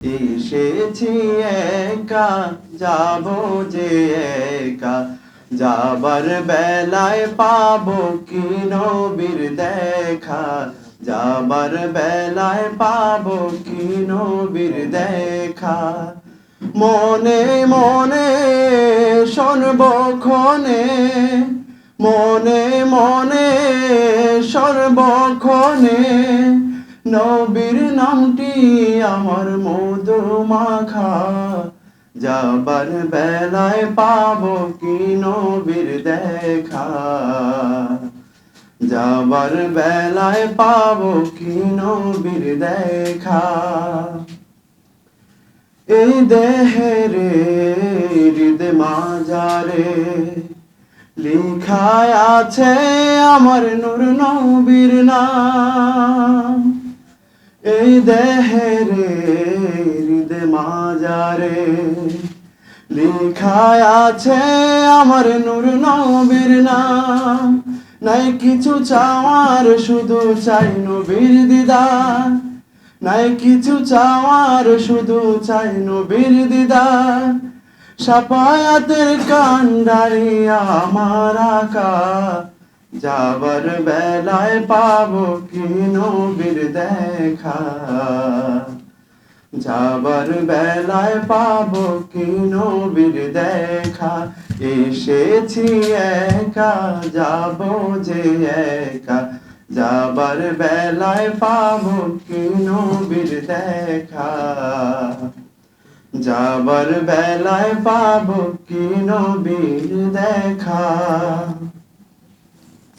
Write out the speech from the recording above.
এসেছি একা, যাব যে একা। যাবার বেলায় পাবো কি নবীর দেখা? যাবার বেলায় পাবো কি নবীর দেখা? মনে মনে সর্বক্ষণে মনে মনে সর্বক্ষণে নবীর নামটি আমার মধু মাখা। যাবার বেলায় পাব কি নবীর দেখা? যাবার বেলায় পাব কি নবীর দেখা? এই দেহের হৃদ মাজারে লিখায় আছে আমার নূর নবীর নাম। এই দেহের হৃদ মাজারে লিখায় আছে আমার নূর নবীর নাম। নাই কিছু চাওয়ার, শুধু চাই নবীর দিদার। নাই কিছু চাওয়ার, শুধু চাই নবীর দিদার। সাপায়াতের কান্ডারি আমার আকা যাবার বেলায় পাবো কি নবীর দেখা? যাবার বেলায় পাব কি নবীর দেখা? এসেছি একা, যাব যে একা। যাবার বেলায় পাবো কি নবীর দেখা? যাবার বেলায় পাব কি নবীর দেখা?